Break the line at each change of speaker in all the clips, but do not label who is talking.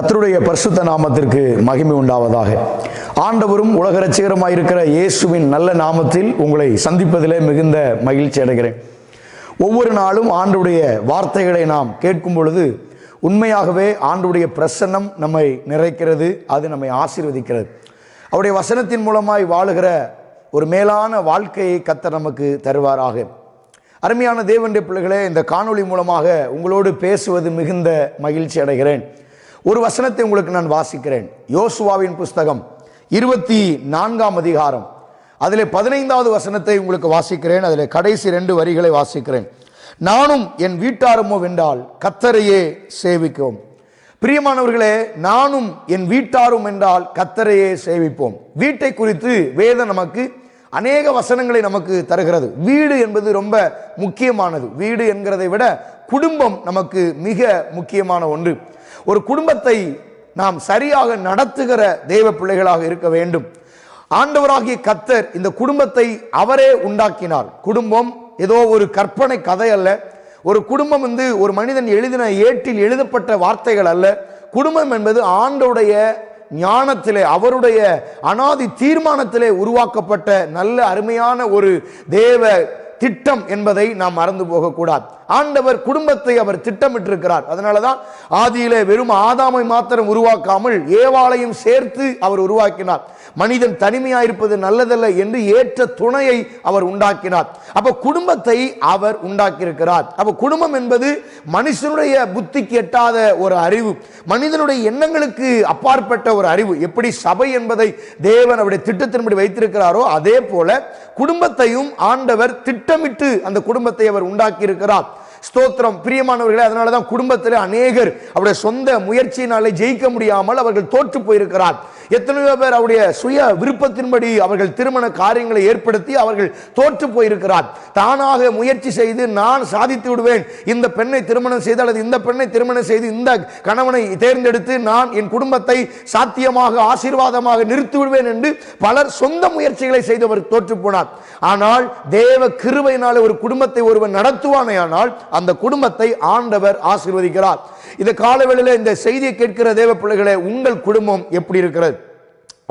கத்தருடைய பரிசுத்த நாமத்திற்கு மகிமை உண்டாவதாக. ஆண்டவரும் உலக இருக்கிற இயேசுவின் நல்ல நாமத்தில் உங்களை சந்திப்பதிலே மிகுந்த மகிழ்ச்சி அடைகிறேன். ஒவ்வொரு நாளும் ஆண்டுடைய வார்த்தைகளை நாம் கேட்கும் பொழுது உண்மையாகவே ஆண்டுடைய பிரசன்னம் நம்மை நிறைக்கிறது அது நம்மை ஆசீர்வதிக்கிறது. அவருடைய வசனத்தின் மூலமாய் வாழுகிற ஒரு மேலான வாழ்க்கையை கத்த நமக்கு தருவாராக. அருமையான தேவனுடைய பிள்ளைகளே இந்த காணொளி மூலமாக உங்களோடு பேசுவது மிகுந்த மகிழ்ச்சி அடைகிறேன். ஒரு வசனத்தை உங்களுக்கு நான் வாசிக்கிறேன். யோசுவாவின் புஸ்தகம் இருபத்தி நான்காம் அதிகாரம். அதிலே பதினைந்தாவது வசனத்தை உங்களுக்கு வாசிக்கிறேன். அதில் கடைசி ரெண்டு வரிகளை வாசிக்கிறேன். நானும் என் வீட்டாருமோ வென்றால் கத்தரையே சேவிக்கும் பிரியமானவர்களே நானும் என் வீட்டாரும் என்றால் கத்தரையே சேவிப்போம். வீட்டை குறித்து வேதம் நமக்கு அநேக வசனங்களை நமக்கு தருகிறது. வீடு என்பது ரொம்ப முக்கியமானது. வீடு என்கிறதை விட குடும்பம் நமக்கு மிக முக்கியமான ஒன்று. ஒரு குடும்பத்தை நாம் சரியாக நடத்துகிற தெய்வ பிள்ளைகளாக இருக்க வேண்டும். ஆண்டவராகிய கத்தர் இந்த குடும்பத்தை அவரே உண்டாக்கினார். குடும்பம் ஏதோ ஒரு கற்பனை கதை அல்ல. ஒரு குடும்பம் வந்து ஒரு மனிதன் எழுதின ஏட்டில் எழுதப்பட்ட வார்த்தைகள் அல்ல. குடும்பம் என்பது ஆண்டோடைய ஞானத்திலே அவருடைய அனாதி தீர்மானத்திலே உருவாக்கப்பட்ட நல்ல அருமையான ஒரு தேவ திட்டம் என்பதை நாம் மறந்து போகக்கூடாது. ஆண்டவர் குடும்பத்தை அவர் திட்டமிட்டிருக்கிறார். அதனாலதான் ஆதியிலே வெறும் ஆதாமை மாத்திரம் உருவாக்காமல் ஏவாளையும் சேர்த்து அவர் உருவாக்கினார். மனிதன் தனிமையா இருப்பது நல்லதல்ல என்று ஏற்ற துணையை அவர் உண்டாக்கினார். அப்ப குடும்பத்தை அவர் உண்டாக்கியிருக்கிறார். அப்ப குடும்பம் என்பது மனுஷனுடைய புத்திக்கு எட்டாத ஒரு அறிவு. மனிதனுடைய எண்ணங்களுக்கு அப்பாற்பட்ட ஒரு அறிவு. எப்படி சபை என்பதை தேவன் அவருடைய திட்டத்தின்படி வைத்திருக்கிறாரோ அதே போல குடும்பத்தையும் ஆண்டவர் திட்டமிட்டு அந்த குடும்பத்தை அவர் உண்டாக்கி இருக்கிறார் ஸ்தோத்திரம். பிரியமானவர்களே அதனால தான் குடும்பத்தில் அநேகர் அவருடைய சொந்த முயற்சியினாலே ஜெயிக்க முடியாமல் அவர்கள் தோற்று போயிருக்கிறார். எத்தனையோ பேர் அவருடைய சுய விருப்பத்தின்படி அவர்கள் திருமண காரியங்களை ஏற்படுத்தி அவர்கள் தோற்று போயிருக்கிறார். தானாக முயற்சி செய்து நான் சாதித்து விடுவேன். இந்த பெண்ணை திருமணம் செய்து அல்லது இந்த பெண்ணை திருமணம் செய்து இந்த கணவனை தேர்ந்தெடுத்து நான் என் குடும்பத்தை சாத்தியமாக ஆசீர்வாதமாக நிறுத்தி விடுவேன் என்று பலர் சொந்த முயற்சிகளை செய்தவர் தோற்று போனார். ஆனால் தேவ கிருபையினாலே ஒரு குடும்பத்தை ஒருவன் நடத்துவானே ஆனால் அந்த குடும்பத்தை ஆண்டவர் ஆசீர்வதிக்கிறார். இந்த காலவெளியில் இந்த செய்தியை கேட்கிற தேவ பிள்ளைகளே உங்கள் குடும்பம் எப்படி இருக்கிறது?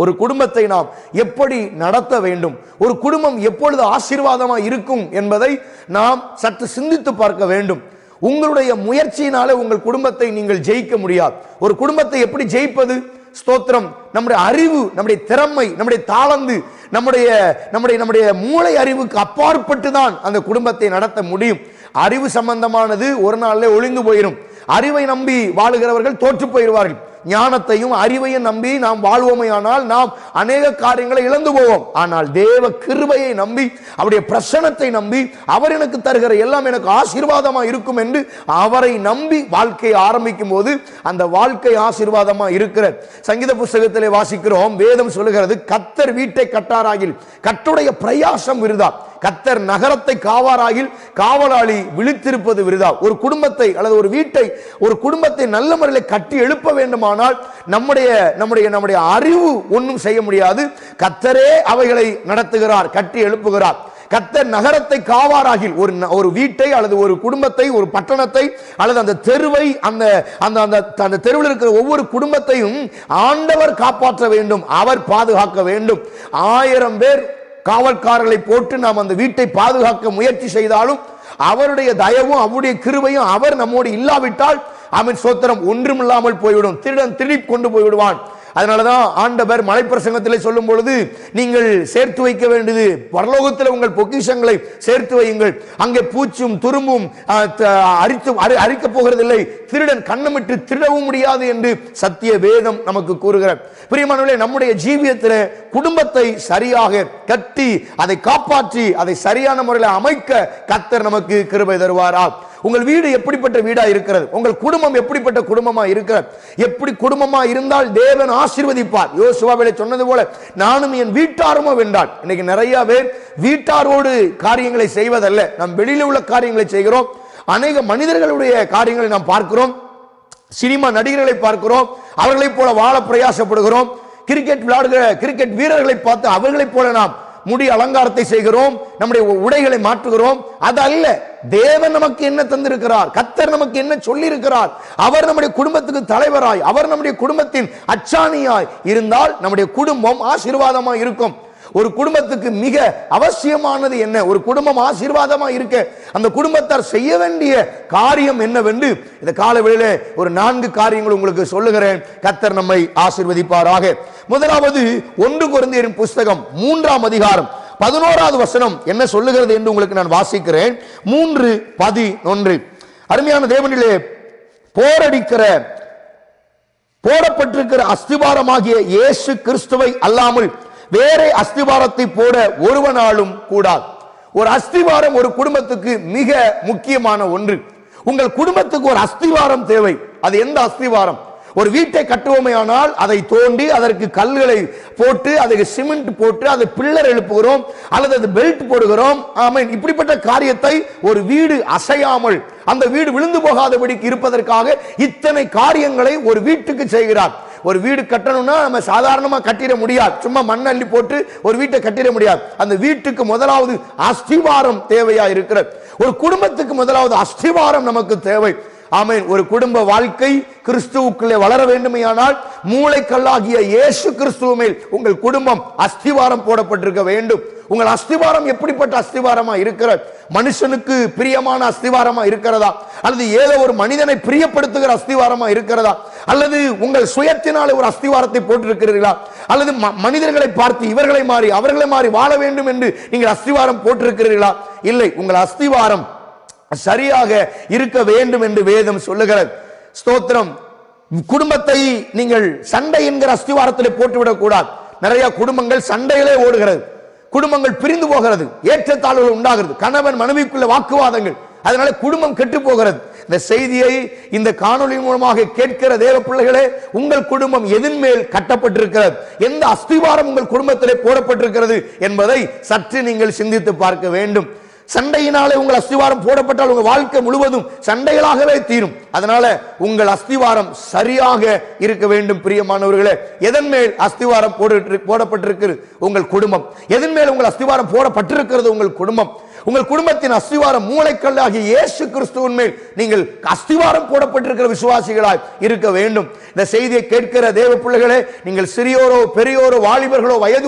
ஒரு குடும்பத்தை நாம் எப்படி நடத்த வேண்டும்? ஒரு குடும்பம் எப்பொழுது ஆசீர்வாதமாக இருக்கும் என்பதை நாம் சற்று சிந்தித்து பார்க்க வேண்டும். உங்களுடைய முயற்சியினாலே உங்கள் குடும்பத்தை நீங்கள் ஜெயிக்க முடியாது. ஒரு குடும்பத்தை எப்படி ஜெயிப்பது? ஸ்தோத்திரம். நம்முடைய அறிவு நம்முடைய திறமை நம்முடைய தாளந்து நம்முடைய நம்முடைய நம்முடைய மூளை அறிவுக்கு அப்பாற்பட்டு தான் அந்த குடும்பத்தை நடத்த முடியும். அறிவு சம்பந்தமானது ஒரு நாளில் ஒளிந்து போயிடும் அறிவை நம்பி வாழுகிறவர்கள் தோற்று போயிடுவார்கள். ஞானத்தையும் அறிவையும் நம்பி நாம் வாழ்வோமையானால் நாம் அநேக காரியங்களை இழந்து போவோம். ஆனால் தேவ கிருபையை நம்பி அவருடைய பிரசனத்தை நம்பி அவர் எனக்கு தருகிற எல்லாம் எனக்கு ஆசீர்வாதமாக இருக்கும் என்று அவரை நம்பி வாழ்க்கையை ஆரம்பிக்கும் போது அந்த வாழ்க்கை ஆசீர்வாதமாக இருக்கிற சங்கீத புஸ்தகத்திலே வாசிக்கிறோம். வேதம் சொல்லுகிறது கத்தர் வீட்டை கட்டாராகில் கட்டுடைய பிரயாசம் விருதா? கத்தர் நகரத்தை காவாராகில் காவலாளி விழித்திருப்பது விருதா? ஒரு குடும்பத்தை அல்லது ஒரு வீட்டை ஒரு குடும்பத்தை நல்ல முறையில் கட்டி எழுப்ப வேண்டுமானால் நம்முடைய நம்முடைய நம்முடைய அறிவு ஒன்றும் செய்ய முடியாது. கத்தரே அவைகளை நடத்துகிறார் கட்டி எழுப்புகிறார். கத்தர் நகரத்தை காவாராகில் ஒரு ஒரு வீட்டை அல்லது ஒரு குடும்பத்தை ஒரு பட்டணத்தை அல்லது அந்த தெருவை அந்த அந்த அந்த அந்த தெருவில் இருக்கிற ஒவ்வொரு குடும்பத்தையும் ஆண்டவர் காப்பாற்ற வேண்டும் அவர் பாதுகாக்க வேண்டும். ஆயிரம் பேர் காவல்காரர்களை போட்டு நாம் அந்த வீட்டை பாதுகாக்க முயற்சி செய்தாலும் அவருடைய தயவும் அவருடைய கிருபையும் அவர் நம்மோடு இல்லாவிட்டால் அவன் சோத்திரம் ஒன்றுமில்லாமல் போய்விடும். திருடன் திருடி கொண்டு போய்விடுவான். அதனாலதான் ஆண்டவர் மலைப்பிரசங்கத்தில் சொல்லும் பொழுது நீங்கள் சேர்த்து வைக்க வேண்டியது பரலோகத்தில் உங்கள் பொக்கிஷங்களை சேர்த்து வையுங்கள். அங்கே பூச்சும் துரும்பும் அரித்து அரிக்க போகிறதில்லை. திருடன் கண்ணமிட்டு திருடவும் முடியாது என்று சத்திய வேதம் நமக்கு கூறுகிறார். பிரியமானவர்களே நம்முடைய ஜீவியத்தில் குடும்பத்தை சரியாக கட்டி அதை காப்பாற்றி அதை சரியான முறையில் அமைக்க கத்தர் நமக்கு கிருபை தருவாரா? உங்கள் வீடு எப்படிப்பட்ட வீடா இருக்கிறது? உங்கள் குடும்பம் எப்படிப்பட்ட குடும்பமா இருக்கிறது? எப்படி குடும்பமா இருந்தால் தேவன் ஆசீர்வதிப்பார். யோசுவாவிலே சொன்னது போல நானும் என் வீட்டாருமோ வென்றான். இன்னைக்கு நிறைய பேர் வீட்டாரோடு காரியங்களை செய்வதல்ல. நாம் வெளியில் உள்ள காரியங்களை செய்கிறோம். அநேக மனிதர்களுடைய காரியங்களை நாம் பார்க்கிறோம். சினிமா நடிகர்களை பார்க்கிறோம். அவர்களைப் போல வாழ பிரயாசப்படுகிறோம். கிரிக்கெட் விளையாடுகிற கிரிக்கெட் வீரர்களை பார்த்து அவர்களைப் போல நாம் முடி அலங்காரத்தை செய்கிறோம் நம்முடைய உடைகளை மாற்றுகிறோம். அது அல்ல தேவன் நமக்கு என்ன தந்திருக்கிறார்? கத்தர் நமக்கு என்ன சொல்லி இருக்கிறார் அவர் நம்முடைய குடும்பத்துக்கு தலைவராய் அவர் நம்முடைய குடும்பத்தின் அச்சாணியாய் இருந்தால் நம்முடைய குடும்பம் ஆசீர்வாதமாக இருக்கும். ஒரு குடும்பத்துக்கு மிக அவசியமானது என்ன? ஒரு குடும்பம் ஆசீர்வாதமா இருக்க அந்த குடும்பத்தார் செய்ய வேண்டிய காரியம் என்னவென்று இந்த காலவெளியில ஒரு நான்கு காரியங்கள் உங்களுக்கு சொல்லுகிறேன். கத்தர் நம்மை ஆசீர்வதிப்பாராக. முதலாவது ஒன்று குழந்தையரின் புஸ்தகம் மூன்றாம் அதிகாரம் பதினோராவது வசனம் என்ன சொல்லுகிறது என்று உங்களுக்கு நான் வாசிக்கிறேன். மூன்று பதினொன்று. அருமையான தேவனிலே போரடிக்கிற போடப்பட்டிருக்கிற அஸ்திபாரமாகிய இயேசு கிறிஸ்துவை அல்லாமல் வேற அஸ்திவாரத்தை போட ஒருவனாலும் கூடாது. ஒரு அஸ்திவாரம் ஒரு குடும்பத்துக்கு மிக முக்கியமான ஒன்று. உங்கள் குடும்பத்துக்கு ஒரு அஸ்திவாரம் தேவை. அது எந்த அஸ்திவாரம்? ஒரு வீட்டை கட்டுவோமையானால் அதை தோண்டி அதற்கு கல்களை போட்டு அதுக்கு சிமெண்ட் போட்டு அதை பில்லர் எழுப்புகிறோம் அல்லது அது பெல்ட் போடுகிறோம். ஆமீன். இப்படிப்பட்ட காரியத்தை ஒரு வீடு அசையாமல் அந்த வீடு விழுந்து போகாதபடிக்கு இருப்பதற்காக இத்தனை காரியங்களை ஒரு வீட்டுக்கு செய்கிறார். ஒரு வீடு கட்டணும்னா நம்ம சாதாரணமாக கட்டிட முடியாது. சும்மா மண் அள்ளி போட்டு ஒரு வீட்டை கட்டிட முடியாது. அந்த வீட்டுக்கு முதலாவது அஸ்திவாரம் தேவையா இருக்கிற ஒரு குடும்பத்துக்கு முதலாவது அஸ்திவாரம் நமக்கு தேவை. ஆமேன். ஒரு குடும்ப வாழ்க்கை கிறிஸ்துவுக்குள்ளே வளர வேண்டுமையானால் மூளைக்கல்லாகிய இயேசு கிறிஸ்துவ மேல் உங்கள் குடும்பம் அஸ்திவாரம் போடப்பட்டிருக்க வேண்டும். உங்கள் அஸ்திவாரம் எப்படிப்பட்ட அஸ்திவாரமா இருக்கிற? மனுஷனுக்கு பிரியமான அஸ்திவாரமா இருக்கிறதா? அல்லது ஏதோ ஒரு மனிதனை பிரியப்படுத்துகிற அஸ்திவாரமா இருக்கிறதா? அல்லது உங்கள் சுயத்தினால் ஒரு அஸ்திவாரத்தை போட்டிருக்கிறீர்களா? அல்லது ம- மனிதர்களை பார்த்து இவர்களை மாறி அவர்களை மாறி வாழ வேண்டும் என்று நீங்கள் அஸ்திவாரம் போட்டிருக்கிறீர்களா? இல்லை உங்கள் அஸ்திவாரம் சரியாக இருக்க வேண்டும் என்று வேதம் சொல்லுகிறது. ஸ்தோத்திரம். குடும்பத்தை நீங்கள் சண்டை என்கிற அஸ்திவாரத்தில் போட்டுவிடக் கூடாது. நிறைய குடும்பங்கள் சண்டையிலே ஓடுகிறது. குடும்பங்கள் பிரிந்து போகிறது. ஏற்றத்தாழ்வுகள் உண்டாகிறது. கணவன் மனைவிக்குள்ள வாக்குவாதங்கள். அதனால குடும்பம் கெட்டு போகிறது. இந்த செய்தியை இந்த காணொலி மூலமாக கேட்கிற தேவ பிள்ளைகளே உங்கள் குடும்பம் எதின் மேல் கட்டப்பட்டிருக்கிறது? எந்த அஸ்திவாரம் உங்கள் குடும்பத்திலே போடப்பட்டிருக்கிறது என்பதை சற்று நீங்கள் சிந்தித்து பார்க்க வேண்டும். சண்டையினாலே உங்கள் அஸ்திவாரம் போடப்பட்டால் உங்கள் வாழ்க்கை முழுவதும் சண்டைகளாகவே தீரும். அதனால உங்கள் அஸ்திவாரம் சரியாக இருக்க வேண்டும் பிரியமானவர்களே. எதன் மேல் அஸ்திவாரம் போட போடப்பட்டிருக்கிறது? உங்கள் குடும்பம். எதன் மேல் உங்கள் அஸ்திவாரம் போடப்பட்டிருக்கிறது? உங்கள் குடும்பம். உங்கள் குடும்பத்தின் அஸ்திவாரம் மூளைக்கல்லாகிய இயேசு கிறிஸ்துவின் மேல் நீங்கள் அஸ்திவாரம் போடப்பட்டிருக்கிற விசுவாசிகளாய் இருக்க வேண்டும். இந்த செய்தியை கேட்கிற தேவ பிள்ளைகளே நீங்கள் சிறியோரோ பெரியோரோ வாலிபர்களோ வயது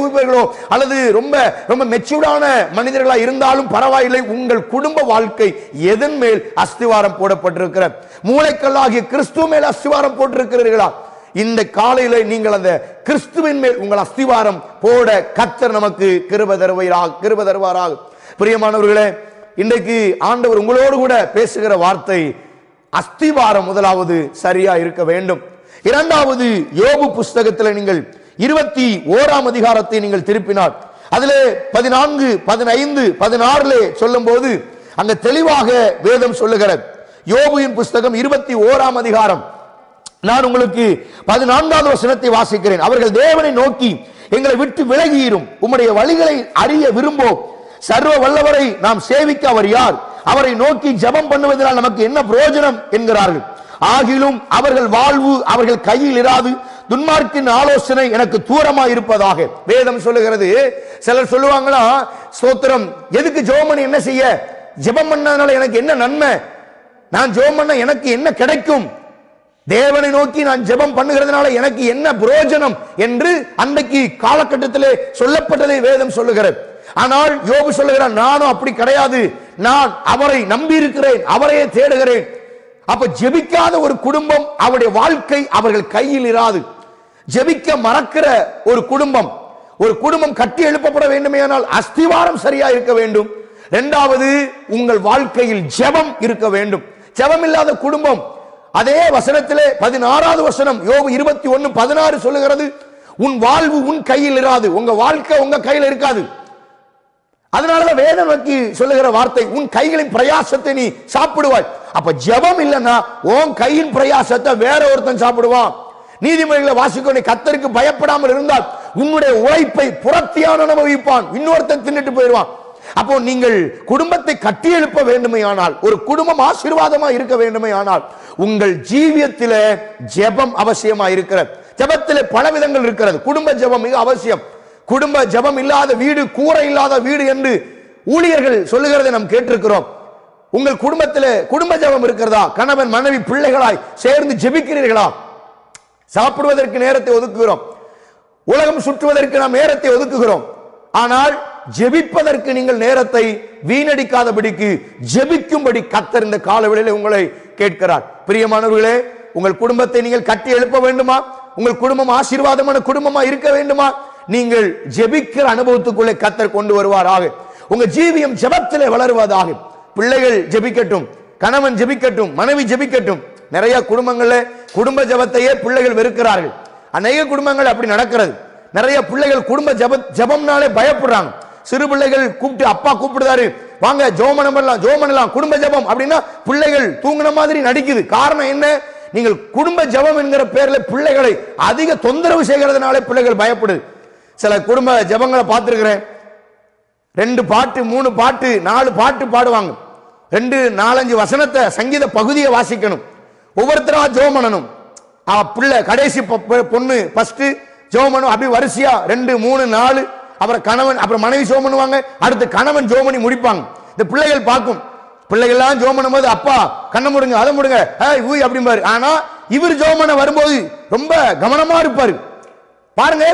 அல்லது ரொம்ப ரொம்ப மெச்சூர்டான மனிதர்களா இருந்தாலும் பரவாயில்லை உங்கள் குடும்ப வாழ்க்கை எதன் மேல் அஸ்திவாரம் போடப்பட்டிருக்கிற? மூளைக்கல்லாகிய கிறிஸ்துவ மேல் அஸ்திவாரம் போட்டிருக்கிறீர்களா? இந்த காலையில நீங்கள் அந்த கிறிஸ்துவின் மேல் உங்கள் அஸ்திவாரம் போட கத்தர் நமக்கு கிருப தருவாராக கிருப தருவாராக. பிரியமானவர்களே இன்றைக்கு ஆண்டவர் உங்களோடு கூட பேசுகிற வார்த்தை அஸ்திவாரம் முதலாவது சரியா இருக்க வேண்டும். இரண்டாவது யோபு புஸ்தகத்தில் நீங்கள் இருபத்தி ஓராம் அதிகாரத்தை நீங்கள் திருப்பினார் அதிலே பதினான்கு பதினைந்து பதினாறுல சொல்லும் போது அங்க தெளிவாக வேதம் சொல்லுகிறது. யோபுவின் புஸ்தகம் இருபத்தி ஓராம் அதிகாரம். நான் உங்களுக்கு பதினான்காவது வசனத்தை வாசிக்கிறேன். அவர்கள் தேவனை நோக்கி எங்களை விட்டு விலகியிரும். உம்முடைய வழிகளை அறிய விரும்போம் சர்வ வல்லவரை நாம் சேவிக்க அவர் யார்? அவரை நோக்கி ஜெபம் பண்ணுவதனால் நமக்கு என்ன பிரயோஜனம் என்கிறார்கள்? ஆகிலும் அவர்கள் வாழ்வு அவர்கள் கையில் இராது. துன்மார்க்கின் ஆலோசனை எனக்கு தூரமா இருப்பதாக வேதம் சொல்லுகிறது. சிலர் சொல்லுவாங்களா ஸ்தோத்திரம் எதுக்கு ஜெபம் என்ன செய்ய? ஜெபம் பண்ணதுனால எனக்கு என்ன நன்மை? நான் ஜெபம் பண்ண எனக்கு என்ன கிடைக்கும்? தேவனை நோக்கி நான் ஜெபம் பண்ணுகிறதுனால எனக்கு என்ன பிரயோஜனம்? என்று அன்றைக்கு காலகட்டத்திலே சொல்லப்பட்டதை வேதம் சொல்லுகிறது. ஆனால் யோபு சொல்லுகிறான் நானும் அப்படி கிடையாது. நான் அவரை நம்பி இருக்கிறேன் அவரையே தேடுகிறேன். அப்ப ஜெபிக்காத ஒரு குடும்பம் அவருடைய வாழ்க்கை அவர்கள் கையில் இராது. ஜெபிக்க மறக்கிற ஒரு குடும்பம் ஒரு குடும்பம் கட்டி எழுப்பப்பட வேண்டுமேயானால் அஸ்திவாரம் சரியா இருக்க வேண்டும். இரண்டாவது உங்கள் வாழ்க்கையில் ஜெபம் இருக்க வேண்டும். ஜெபம் இல்லாத குடும்பம் அதே வசனத்திலே பதினாறாவது வசனம் யோபு இருபத்தி ஒன்னு பதினாறு சொல்லுகிறது உன் வாழ்வு உன் கையில் இராது. உங்க வாழ்க்கை உங்க கையில் இருக்காது. அதனாலதான் வேத நோக்கி சொல்லுகிற வார்த்தை உன் கைகளின் பிரயாசத்தை நீ சாப்பிடுவாய். அப்ப ஜெபம் இல்லைன்னா உன் கையின் பிரயாசத்தை வேற ஒருத்தன் சாப்பிடுவான். நீதிமொழிகளை வாசிக்க கத்தருக்கு பயப்படாமல் இருந்தால் உன்னுடைய உழைப்பை புறத்தியான அனுபவிப்பான். இன்னொருத்தன் தின்னுட்டு போயிடுவான். அப்போ நீங்கள் குடும்பத்தை கட்டி எழுப்ப வேண்டுமையானால் ஒரு குடும்பம் ஆசீர்வாதமா இருக்க வேண்டுமையானால் உங்கள் ஜீவியத்தில ஜெபம் அவசியமா இருக்கிறது. ஜெபத்தில் பல விதங்கள் இருக்கிறது. குடும்ப ஜெபம் மிக அவசியம். குடும்ப ஜெபம் இல்லாத வீடு கூரை இல்லாத வீடு என்று ஊழியர்கள் சொல்லுகிறதை நாம் கேட்டிருக்கிறோம். உங்கள் குடும்பத்தில் குடும்ப ஜெபம் இருக்கிறதா? கணவன் மனைவி பிள்ளைகளாய் சேர்ந்து ஜெபிக்கிறீர்களா? சாப்பிடுவதற்கு நேரத்தை ஒதுக்குகிறோம். உலகம் சுற்றுவதற்கு நாம் நேரத்தை ஒதுக்குகிறோம். ஆனால் ஜெபிப்பதற்கு நீங்கள் நேரத்தை வீணடிக்காதபடிக்கு ஜெபிக்கும்படி கத்தர் இந்த காலவெளியில் உங்களை கேட்கிறார். பிரியமானவர்களே உங்கள் குடும்பத்தை நீங்கள் கட்டி எழுப்ப வேண்டுமா? உங்கள் குடும்பம் ஆசீர்வாதமான குடும்பமா இருக்க வேண்டுமா? நீங்கள் ஜெபிக்கிற அனுபவத்துக்குள்ளே கத்தர் கொண்டு வருவாராக. உங்க ஜீவியம் ஜெபத்திலே வளருவதாக. பிள்ளைகள் ஜெபிக்கட்டும் கணவன் ஜெபிக்கட்டும் மனைவி ஜெபிக்கட்டும். நிறைய குடும்பங்கள்ல குடும்ப ஜெபத்தையே பிள்ளைகள் வெறுக்கிறார்கள். அநேக குடும்பங்கள் அப்படி நடக்கிறது. நிறைய பிள்ளைகள் குடும்ப ஜப ஜெபம்னாலே பயப்படுறாங்க. சிறு பிள்ளைகள் கூப்பிட்டு அப்பா கூப்பிடுதாரு வாங்க ஜோமனம் பண்ணலாம் ஜோம் பண்ணலாம் குடும்ப ஜெபம். அப்படின்னா பிள்ளைகள் தூங்குன மாதிரி நடிக்குது. காரணம் என்ன? நீங்கள் குடும்ப ஜெபம் என்கிற பேர்ல பிள்ளைகளை அதிக தொந்தரவு செய்கிறதுனாலே பிள்ளைகள் பயப்படுது. சில குடும்ப ஜெபங்களை பார்த்துருக்குறேன். ரெண்டு பாட்டு மூணு பாட்டு நாலு பாட்டு பாடுவாங்க. ரெண்டு நாலஞ்சு வசனத்தை சங்கீத பகுதியை வாசிக்கணும். ஒவ்வொருத்தரா ஜோம் பண்ணணும். பிள்ளை கடைசி பொண்ணு ஃபர்ஸ்ட் ஜோம் பண்ணும் அப்படி வரிசையா ரெண்டு மூணு நாலு அப்புறம் கணவன் அப்புறம் மனைவி ஜோம் பண்ணுவாங்க. அடுத்து கணவன் ஜோம் பண்ணி முடிப்பாங்க. இந்த பிள்ளைகள் பார்க்கும். பிள்ளைகள்லாம் ஜோம் பண்ணும்போது அப்பா கண்ணை முடுங்க அதை முடுங்க. ஏய் ஊய் அப்படிம்பாரு. ஆனா இவர் ஜோம் பண்ண வரும்போது ரொம்ப கவனமா இருப்பாரு. பாருங்க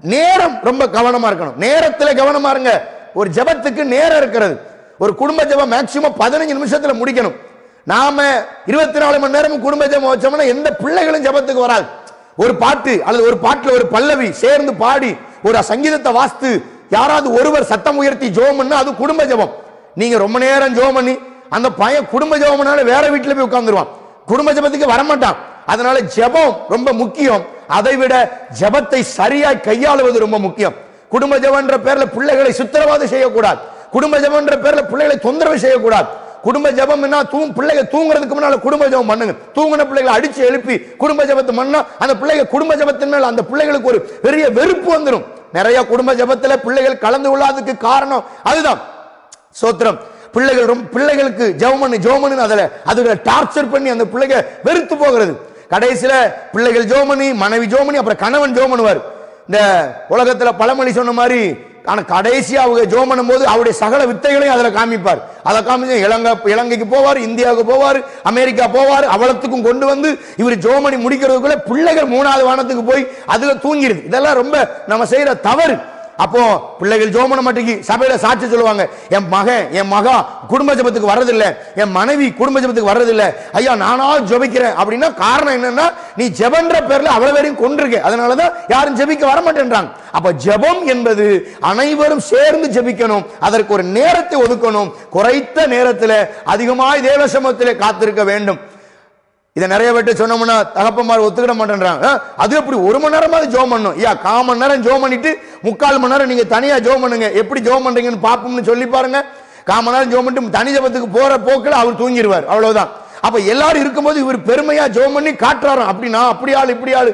நேரம் ரொம்ப கவனமா இருக்கணும். நேரத்துல கவனமா இருங்க. ஒரு ஜெபத்துக்கு நேரம் இருக்கிறது. ஒரு குடும்ப ஜெபம் மேக்சிமம் பதினஞ்சு நிமிஷத்துல முடிக்கணும். நாம இருபத்தி நாலு மணி நேரம் குடும்ப ஜெபம் வச்சோம்னா எந்த பிள்ளைகளும் ஜெபத்துக்கு வராது. ஒரு பாட்டு அல்லது ஒரு பாட்டுல ஒரு பல்லவி சேர்ந்து பாடி ஒரு சங்கீதத்தை வாஸ்து யாராவது ஒருவர் சத்தம் உயர்த்தி ஜோம் பண்ணா அது குடும்ப ஜெபம். நீங்க ரொம்ப நேரம் ஜோம் பண்ணி அந்த பையன் குடும்ப ஜபம்னால வேற வீட்டுல போய் உட்காந்துருவான் குடும்ப ஜெபத்துக்கு வரமாட்டான். அதனால ஜெபம் ரொம்ப முக்கியம். அதை விட ஜெபத்தை சரியாய் கையாளுவது ரொம்ப முக்கியம். குடும்ப ஜெபம்ன்ற பேர்ல பிள்ளைகளை சுத்திரவாதம் செய்யக்கூடாது. குடும்ப ஜெபம்ன்ற பேர்ல பிள்ளைகளை தொந்தரவு செய்யக்கூடாது. குடும்ப ஜபம் என்ன தூங் பிள்ளைகள் தூங்குறதுக்கு முன்னால குடும்ப ஜெபம் பண்ணுங்க. தூங்கின பிள்ளைகளை அடிச்சு எழுப்பி குடும்ப ஜெபத்தை பண்ணா அந்த பிள்ளைகள் குடும்ப ஜபத்தின் மேல அந்த பிள்ளைகளுக்கு ஒரு பெரிய வெறுப்பு வந்துடும் நிறைய குடும்ப ஜெபத்துல பிள்ளைகள் கலந்து கொள்ளாததுக்கு காரணம் அதுதான். சோத்திரம். பிள்ளைகள் ரொம்ப பிள்ளைகளுக்கு ஜெவமனு ஜெவமனு அதுல அதுல டார்ச்சர் பண்ணி அந்த பிள்ளைங்க வெறுத்து போகிறது. கடைசியில் பிள்ளைகள் ஜோமனி மனைவி ஜோமனி அப்புறம் கணவன் ஜோமனுவார். இந்த உலகத்தில் பழமொழி சொன்ன மாதிரி ஆனால் கடைசியாக அவங்க ஜெபம் பண்ணும்போது அவருடைய சகல வித்தைகளையும் அதில் காமிப்பார். அதை காமிச்சு இலங்கை இலங்கைக்கு போவார் இந்தியாவுக்கு போவார் அமெரிக்கா போவார் அவலத்துக்கும் கொண்டு வந்து இவர் ஜோமணி முடிக்கிறதுக்குள்ள பிள்ளைகள் மூணாவது வானத்துக்கு போய் அதில் தூங்கிடுது. இதெல்லாம் ரொம்ப நம்ம செய்கிற தவறு. அப்போ பிள்ளைகள் ஜோமன மாட்டேங்கி சபையில சாட்சி சொல்லுவாங்க. என் மகன் என் மகா குடும்ப ஜபத்துக்கு வர்றதில்லை. என் மனைவி குடும்ப ஜபத்துக்கு வர்றதில்லை. ஐயா நானா ஜெபிக்கிறேன். அப்படின்னா காரணம் என்னன்னா நீ ஜெபன்ற பேர்ல அவ்வளவு பேரையும் கொண்டிருக்க அதனாலதான் யாரும் ஜெபிக்க வர மாட்டேன்றாங்க அப்ப ஜெபம் என்பது அனைவரும் சேர்ந்து ஜெபிக்கணும். அதற்கு ஒரு நேரத்தை ஒதுக்கணும். குறைத்த நேரத்தில் அதிகமாய் தேவ காத்திருக்க வேண்டும். இதை நிறைய பேர்ட்ட சொன்னோம்னா தகப்பமார் ஒத்துக்கிட மாட்டேன்றாங்க. அது எப்படி ஒரு மணி நேரமாவது ஜோம் பண்ணும்? ஐயா கால் மணி நேரம் ஜோம் பண்ணிட்டு முக்கால் மணி நேரம் நீங்க தனியா ஜோம் பண்ணுங்க. எப்படி ஜோம் பண்றீங்கன்னு பார்ப்போம்னு சொல்லி பாருங்க. கால் மணி நேரம் ஜோம் பண்ணிட்டு தனி ஜபத்துக்கு போற போக்கில் அவர் தூங்கிடுவார். அவ்வளவுதான். அப்ப எல்லாரும் இருக்கும்போது இவர் பெருமையா ஜோம் பண்ணி காட்டுறாராம். அப்படின்னா அப்படி ஆள் இப்படி ஆள்.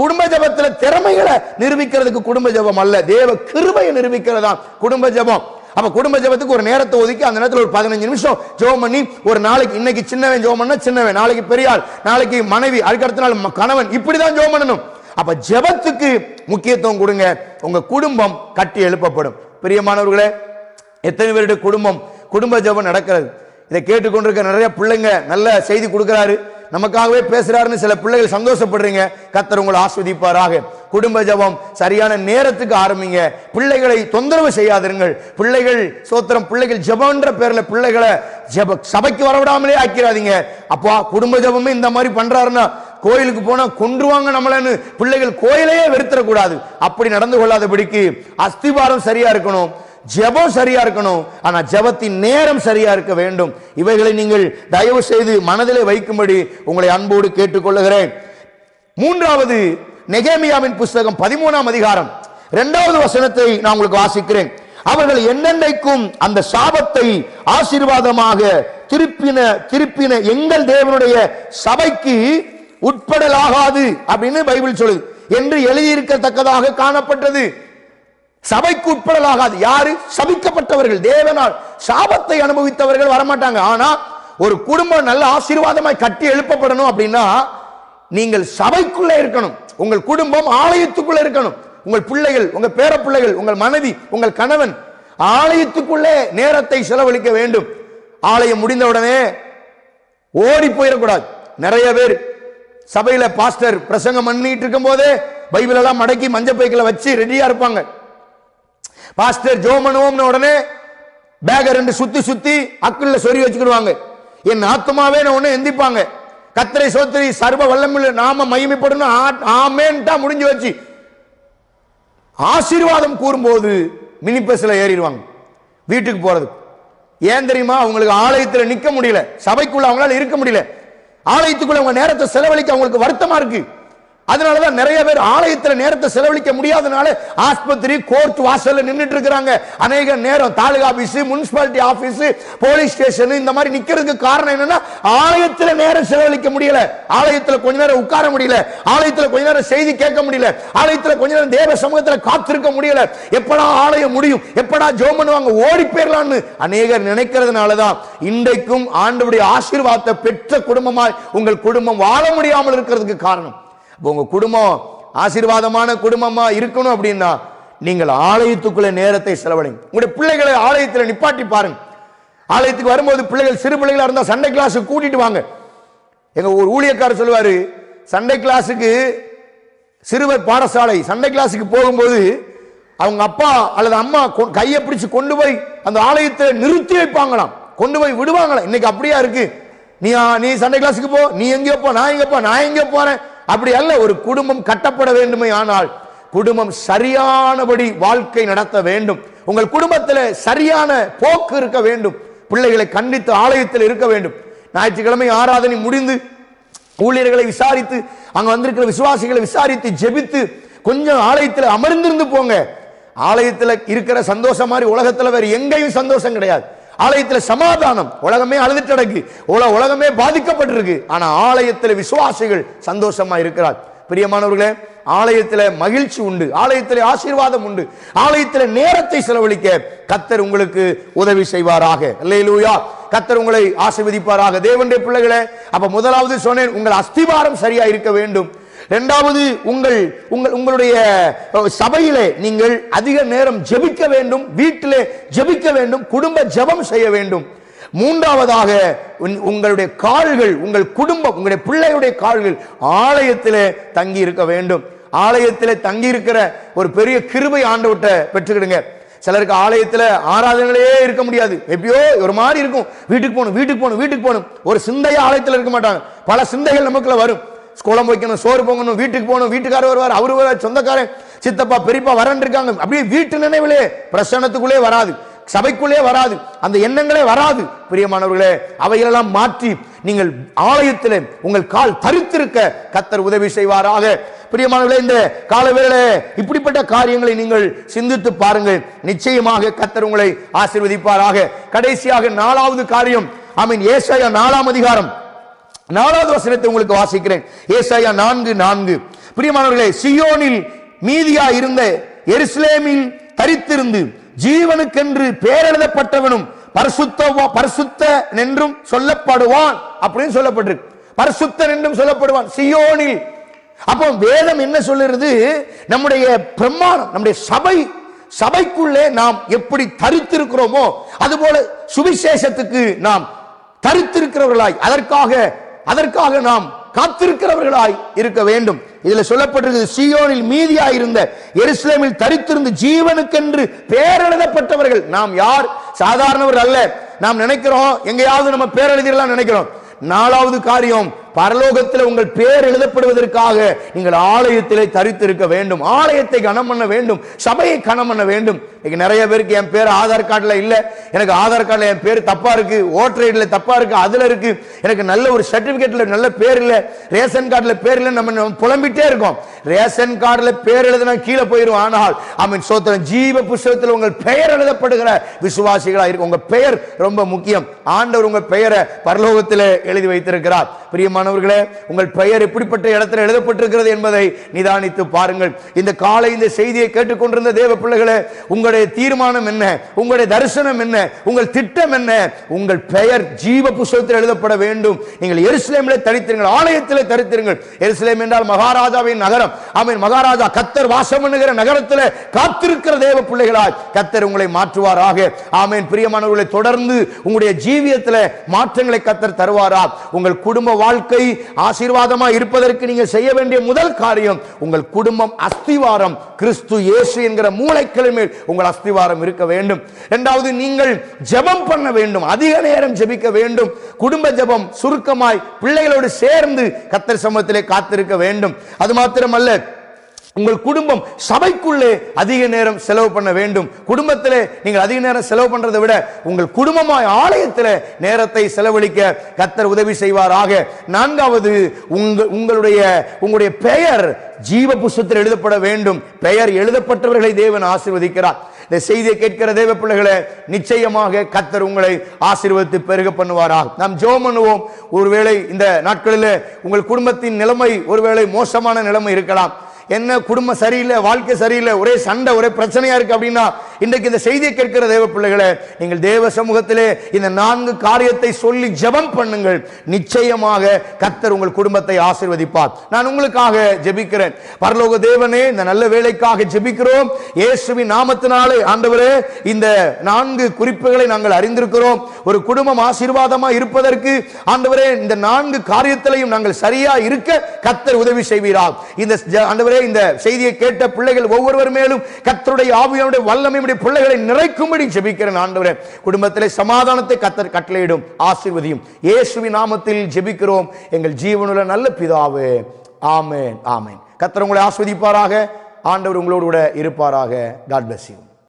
குடும்ப ஜபத்துல திறமைகளை நிரூபிக்கிறதுக்கு குடும்ப ஜபம் அல்ல. தேவ கிருபையை நிரூபிக்கிறதா குடும்ப ஜபம். அப்ப குடும்ப ஜெபத்துக்கு ஒரு நேரத்தை ஒதுக்கி அந்த நேரத்தில் ஒரு பதினஞ்சு நிமிஷம் ஜோம் பண்ணி ஒரு நாளைக்கு இன்னைக்கு சின்னவன் ஜோம் பண்ணா சின்னவன் நாளைக்கு பெரியாள் நாளைக்கு மனைவி அதுக்கடுத்த நாள் கணவன் இப்படிதான் ஜோம் பண்ணணும். அப்ப ஜெபத்துக்கு முக்கியத்துவம் கொடுங்க. உங்க குடும்பம் கட்டி எழுப்பப்படும். பிரியமானவர்களே எத்தனை பேருடைய குடும்பம் குடும்ப ஜெபம் நடக்கிறது? இதை கேட்டுக்கொண்டிருக்க நிறைய பிள்ளைங்க நல்ல செய்தி கொடுக்கிறாரு. நமக்காகவே பேசுறாருன்னு சில பிள்ளைகள் சந்தோஷப்படுறீங்க. கத்தர் உங்களை ஆஸ்வதிப்பாராக. குடும்ப ஜெபம் சரியான நேரத்துக்கு ஆரம்பிங்க. பிள்ளைகளை தொந்தரவு செய்யாதிருங்கள். பிள்ளைகள் சோத்திரம் பிள்ளைகள் ஜபம்ன்ற பேர்ல பிள்ளைகளை ஜெப சபைக்கு வரவிடாமலே ஆக்கிறாதீங்க அப்பா குடும்ப ஜெபமே இந்த மாதிரி பண்றாருன்னா கோயிலுக்கு போனா கொன்றுவாங்க நம்மளன்னு பிள்ளைகள் கோயிலையே வெறுத்தரக்கூடாது அப்படி நடந்து கொள்ளாதபடிக்கு அஸ்திபாரம் சரியா இருக்கணும். ஜெபம் சரியா இருக்கணும். ஆனா ஜெபத்தின் நேரம் சரியா இருக்க வேண்டும். இவைகளை நீங்கள் தயவு செய்து மனதிலே வைக்கும்படி உங்களை அன்போடு கேட்டுக்கொள்ளுகிறேன். மூன்றாவது நெகேமியாவின் புஸ்தகம் பதிமூணாம் அதிகாரம். இரண்டாவது வசனத்தை நான் உங்களுக்கு வாசிக்கிறேன். அவர்கள் என்னென்னைக்கும் அந்த சாபத்தை ஆசீர்வாதமாக திருப்பின திருப்பின எங்கள் தேவனுடைய சபைக்கு உட்படலாகாது அப்படின்னு பைபிள் சொல்லுது. என்று எழுதியிருக்கத்தக்கதாக காணப்பட்டது. சபைக்கு உட்படலாகாது. யாரு? சபிக்கப்பட்டவர்கள். தேவனால் சாபத்தை அனுபவித்தவர்கள் வரமாட்டாங்க. ஆனா ஒரு குடும்பம் நல்ல ஆசீர்வாதமாய் கட்டி எழுப்பப்படணும் அப்படின்னா நீங்கள் சபைக்குள்ள இருக்கணும். உங்கள் குடும்பம் ஆலயத்துக்குள்ள இருக்கணும். உங்கள் பிள்ளைகள் உங்க பேர பிள்ளைகள் உங்கள் மனைவி உங்கள் கணவன் ஆலயத்துக்குள்ளே நேரத்தை செலவழிக்க வேண்டும். ஆலயம் முடிந்த உடனே ஓடி போயிடக்கூடாது. நிறைய பேர் சபையில பாஸ்டர் பிரசங்கம் பண்ணிட்டு இருக்கும் போதே பைபிள் எல்லாம் மடக்கி மஞ்ச பைக்கில வச்சு ரெடியா இருப்பாங்க. பாஸ்டர் ஜோ பண்ணுவோம்னு உடனே பேக ரெண்டு சுத்தி சுத்தி அக்குள்ள சொறி வச்சுக்கிடுவாங்க. என் ஆத்மாவே உடனே எந்திப்பாங்க. கத்திரை சோத்திரி சர்வ வல்லமில்ல நாம மகிமைப்படணும் ஆ- ஆமேன்ட்டா முடிஞ்சு வச்சு. ஆசீர்வாதம் கூறும்போது மினி பஸ்ல ஏறிடுவாங்க. வீட்டுக்கு போறது. ஏன் தெரியுமா? அவங்களுக்கு ஆலயத்தில் நிக்க முடியல. சபைக்குள்ள அவங்களால இருக்க முடியல. ஆலயத்துக்குள்ள அவங்க நேரத்தை செலவழிக்க அவங்களுக்கு வருத்தமா இருக்கு. அதனாலதான் நிறைய பேர் ஆலயத்துல நேரத்தை செலவழிக்க முடியாதனால ஆஸ்பத்திரி கோர்ட் வாசல்ல நின்றுட்டு இருக்கிறாங்க. அநேக நேரம் taluka office municipality office police station இந்த மாதிரி நிக்கிறதுக்கு காரணம் என்னன்னா ஆலயத்துல நேரம் செலவழிக்க முடியல. ஆலயத்துல கொஞ்ச நேரம் உட்கார முடியல. ஆலயத்துல கொஞ்ச நேரம் செய்தி கேட்க முடியல. ஆலயத்துல கொஞ்ச நேரம் தேவ சமூகத்துல காத்திருக்க முடியல. எப்படா ஆலயம் முடியும்? எப்படா ஜோம் பண்ணுவாங்க? ஓடி போயிடலாம்னு அநேகர் நினைக்கிறதுனாலதான் இன்றைக்கும் ஆண்டுடைய ஆசீர்வாதத்தை பெற்ற குடும்பமாய் உங்கள் குடும்பம் வாழ முடியாமல் இருக்கிறதுக்கு காரணம். உங்கள் குடும்பம் ஆசீர்வாதமான குடும்பமாக இருக்கணும் அப்படின்னா நீங்கள் ஆலயத்துக்குள்ளே நேரத்தை செலவழிங்க. உங்களுடைய பிள்ளைகளை ஆலயத்தில் நிப்பாட்டி பாருங்க. ஆலயத்துக்கு வரும்போது பிள்ளைகள் சிறு பிள்ளைகளாக இருந்தால் சண்டை கிளாஸுக்கு கூட்டிட்டு வாங்க. எங்கள் ஒரு ஊழியக்காரர் சொல்லுவார் சண்டை கிளாஸுக்கு சிறுவர் பாடசாலை சண்டை கிளாஸுக்கு போகும்போது அவங்க அப்பா அல்லது அம்மா கொ- கையை பிடிச்சு கொண்டு போய் அந்த ஆலயத்தை நிறுத்தி வைப்பாங்களாம். கொண்டு போய் விடுவாங்களாம். இன்னைக்கு அப்படியா இருக்கு? நீ ஆ- நீ சண்டை கிளாஸுக்கு போ நீ எங்கேயோ போ நான் எங்கே போ நான் எங்கே போறேன். அப்படி அல்ல ஒரு குடும்பம் கட்டப்பட வேண்டுமே ஆனால் குடும்பம் சரியானபடி வாழ்க்கை நடத்த வேண்டும். உங்கள் குடும்பத்தில் சரியான போக்கு இருக்க வேண்டும். பிள்ளைகளை கண்டித்து ஆலயத்தில் இருக்க வேண்டும். ஞாயிற்றுக்கிழமை ஆராதனை முடிந்து ஊழியர்களை விசாரித்து அங்க வந்திருக்கிற விசுவாசிகளை விசாரித்து ஜெபித்து கொஞ்சம் ஆலயத்தில் அமர்ந்திருந்து போங்க. ஆலயத்தில் இருக்கிற சந்தோஷம் மாதிரி உலகத்தில் வேற எங்கேயும் சந்தோஷம் கிடையாது. ஆலயத்தில் சமாதானம். உலகமே அழுதுட்டு கிடக்கு உல உலகமே பாதிக்கப்பட்டிருக்கு. ஆனால் ஆலயத்தில் விசுவாசிகள் சந்தோஷமா இருக்கிறார். பிரியமானவர்களே ஆலயத்தில் மகிழ்ச்சி உண்டு. ஆலயத்தில் ஆசீர்வாதம் உண்டு. ஆலயத்தில் நேரத்தை செலவழிக்க கத்தர் உங்களுக்கு உதவி செய்வாராக. இல்லையிலூயா கத்தர் உங்களை ஆசிர்வதிப்பாராக. தேவனுடைய பிள்ளைகளே அப்ப முதலாவது சொன்னேன் உங்கள் அஸ்திவாரம் சரியா இருக்க வேண்டும். இரண்டாவது உங்கள் உங்கள் உங்களுடைய சபையிலே நீங்கள் அதிக நேரம் ஜெபிக்க வேண்டும் வீட்டிலே ஜெபிக்க வேண்டும் குடும்ப ஜெபம் செய்ய வேண்டும். மூன்றாவதாக உன்- உங்களுடைய கால்கள் உங்கள் குடும்பம் உங்களுடைய பிள்ளையுடைய கால்கள் ஆலயத்திலே தங்கி இருக்க வேண்டும். ஆலயத்திலே தங்கி இருக்கிற ஒரு பெரிய கிருபை ஆண்டவட்ட பெற்றுக்கிடுங்க. சிலருக்கு ஆலயத்தில் ஆராதனைகளே இருக்க முடியாது. எப்பயோ ஒரு மாதிரி இருக்கும். வீட்டுக்கு போகணும் வீட்டுக்கு போகணும் வீட்டுக்கு போகணும். ஒரு சிந்தையா ஆலயத்தில் இருக்க மாட்டாங்க. பல சிந்தைகள் நமக்குள்ள வரும். குளம் வைக்கணும் சோறு பொங்கணும் வீட்டுக்கு போகணும் வீட்டுக்காரர் வருவார் அவரு வருவார் சொந்தக்காரன் சித்தப்பா பெரியப்பா வரன்னு இருக்காங்க அப்படியே வீட்டு நினைவிலே பிரசனத்துக்குள்ளே வராது சபைக்குள்ளே வராது அந்த எண்ணங்களே வராது. பிரியமானவர்களே அவைகளெல்லாம் மாற்றி நீங்கள் ஆலயத்தில் உங்கள் கால் தரித்திருக்க கத்தர் உதவி செய்வாராக. பிரியமானவர்களே இந்த காலவேளை இப்படிப்பட்ட காரியங்களை நீங்கள் சிந்தித்து பாருங்கள். நிச்சயமாக கத்தர் உங்களை ஆசிர்வதிப்பாராக. கடைசியாக நாலாவது காரியம் ஐ மீன் ஏசாயா நாலாம் அதிகாரம். நாலாவது வசனத்தை உங்களுக்கு வாசிக்கிறேன். ஏசாயா நான்கு நான்கு. பிரியமானவர்களே சியோனில் மீதியா இருந்த எருசலேமில் தரித்திருந்து ஜீவனுக்கென்று பேரெழுதப்பட்டவனும் பரிசுத்த பரிசுத்த என்றும் சொல்லப்படுவான் அப்படின்னு சொல்லப்பட்டிருக்கு. பரிசுத்தன் என்றும் சொல்லப்படுவான். சியோனில். அப்போ வேதம் என்ன சொல்லுறது நம்முடைய பிரமாணம் நம்முடைய சபை சபைக்குள்ளே நாம் எப்படி தரித்திருக்கிறோமோ அதுபோல சுவிசேஷத்துக்கு நாம் தரித்திருக்கிறவர்களாய் அதற்காக அதற்காக நாம் காத்திருக்கிறவர்களாய் இருக்க வேண்டும். இதுல சொல்லப்பட்டிருக்கிறது சியோனில் மீதியா இருந்த எருசலேமில் தரித்திருந்து ஜீவனுக்கென்று பேரெழுதப்பட்டவர்கள் நாம் யார்? சாதாரணவர் அல்ல. நாம் நினைக்கிறோம் எங்கேயாவது நம்ம பேர் நினைக்கிறோம். நாலாவது காரியம் பரலோகத்தில் உங்கள் பேர் எழுதப்படுவதற்காக நீங்கள் ஆலயத்திலே தரித்திருக்க வேண்டும். ஆலயத்தை கனம் பண்ண வேண்டும். சபையை கனம் பண்ண வேண்டும். இன்னைக்கு நிறைய பேருக்கு என் பேர் ஆதார் கார்டில் இல்லை. எனக்கு ஆதார் கார்டில் என் பேர் தப்பாக இருக்கு. ஓட்டர் தப்பாக இருக்கு. அதுல இருக்கு. எனக்கு நல்ல ஒரு சர்டிபிகேட்ல நல்ல பேர் இல்லை. ரேஷன் கார்டில் பேர் இல்லை நம்ம புலம்பிட்டே இருக்கோம். ரேஷன் கார்டில் பேர் எழுதுனா கீழே போயிடும் ஆனால் அவன் சோத்திரம் ஜீவ புஸ்தகத்தில் உங்கள் பெயர் எழுதப்படுகிற விசுவாசிகளாக இருக்கும் உங்கள் பெயர் ரொம்ப முக்கியம். ஆண்டவர் உங்க பெயரை பரலோகத்தில் எழுதி வைத்திருக்கிறார். பிரியமான பிரியமானவர்களே உங்கள் பெயர் எப்படிப்பட்ட இடத்துல எழுதப்பட்டிருக்கிறது என்பதை நிதானித்து பாருங்கள். இந்த காலை இந்த செய்தியை கேட்டுக்கொண்டிருந்த தேவ பிள்ளைகளே உங்களுடைய தீர்மானம் என்ன? உங்களுடைய தரிசனம் என்ன? உங்கள் திட்டம் என்ன? உங்கள் பெயர் ஜீவ புஸ்தகத்தில் எழுதப்பட வேண்டும். நீங்கள் எருசலேமில் தரித்திருங்கள் ஆலயத்தில் தரித்திருங்கள். எருசலேம் என்றால் மகாராஜாவின் நகரம். ஆமென் மகாராஜா கத்தர் வாசம் பண்ணுகிற நகரத்தில் காத்திருக்கிற தேவ பிள்ளைகளாய் கத்தர் உங்களை மாற்றுவாராக. ஆமென் பிரியமானவர்களை தொடர்ந்து உங்களுடைய ஜீவியத்தில் மாற்றங்களை கத்தர் தருவாரா? உங்கள் குடும்ப வாழ்க்கை ஆசீர்வாதமா இருப்பதற்கு நீங்க செய்ய வேண்டிய முதல் காரியம் உங்கள் குடும்பம் அஸ்திவாரம் கிறிஸ்து இயேசு என்கிற மூளைக்கிழமையில் உங்கள் அஸ்திவாரம் இருக்க வேண்டும். இரண்டாவது நீங்கள் ஜெபம் பண்ண வேண்டும் அதிக நேரம் ஜெபிக்க வேண்டும். குடும்ப ஜெபம் சுருக்கமாய் பிள்ளைகளோடு சேர்ந்து கத்தர் சமூகத்திலே காத்திருக்க வேண்டும். அது மாத்திரமல்ல உங்கள் குடும்பம் சபைக்குள்ளே அதிக நேரம் செலவு பண்ண வேண்டும். குடும்பத்திலே நீங்கள் அதிக நேரம் செலவு பண்றதை விட உங்கள் குடும்பமாய் ஆலயத்தில் நேரத்தை செலவழிக்க கத்தர் உதவி செய்வாராக. நான்காவது உங்கள் உங்களுடைய உங்களுடைய பெயர் ஜீவ புஸ்தத்தில் எழுதப்பட வேண்டும். பெயர் எழுதப்பட்டவர்களை தேவன் ஆசிர்வதிக்கிறார். இந்த செய்தியை கேட்கிற தேவ பிள்ளைகளை நிச்சயமாக கத்தர் உங்களை ஆசீர்வதித்து பெருக பண்ணுவாராக. நாம் ஜெபம் பண்ணுவோம். ஒருவேளை இந்த நாட்களில் உங்கள் குடும்பத்தின் நிலைமை ஒருவேளை மோசமான நிலைமை இருக்கலாம். என்ன குடும்பம் சரியில்லை வாழ்க்கை சரியில்லை ஒரே சண்டை ஒரே பிரச்சனையா இருக்கு அப்படின்னா இன்றைக்கு இந்த செய்தியை கேட்கிற தேவ பிள்ளைகளை நீங்கள் தேவ சமூகத்திலே இந்த நான்கு காரியத்தை சொல்லி ஜபம் பண்ணுங்கள். நிச்சயமாக கத்தர் உங்கள் குடும்பத்தை ஆசிர்வதிப்பார். நான் உங்களுக்காக ஜெபிக்கிறேன். பரலோக தேவனே இந்த நல்ல வேலைக்காக ஜெபிக்கிறோம். இயேசுவின் நாமத்தினாலே ஆண்டவரே இந்த நான்கு குறிப்புகளை நாங்கள் அறிந்திருக்கிறோம். ஒரு குடும்பம் ஆசீர்வாதமா இருப்பதற்கு ஆண்டவரே இந்த நான்கு காரியத்திலையும் நாங்கள் சரியா இருக்க கத்தர் உதவி செய்வீராக. இந்த ஆண்டவரே ஆண்டவரே இந்த செய்தியை கேட்ட பிள்ளைகள் ஒவ்வொருவர் மேலும் கத்தருடைய ஆவியனுடைய வல்லமையுடைய பிள்ளைகளை நிறைக்கும்படி ஜெபிக்கிறேன் ஆண்டவரே. குடும்பத்திலே சமாதானத்தை கத்தர் கட்டளையிடும் ஆசீர்வதியும். இயேசுவின் நாமத்தில் ஜெபிக்கிறோம். எங்கள் ஜீவனுள்ள நல்ல பிதாவே. ஆமேன் ஆமேன். கத்தர் உங்களை ஆஸ்வதிப்பாராக. ஆண்டவர் உங்களோடு கூட இருப்பாராக. God bless you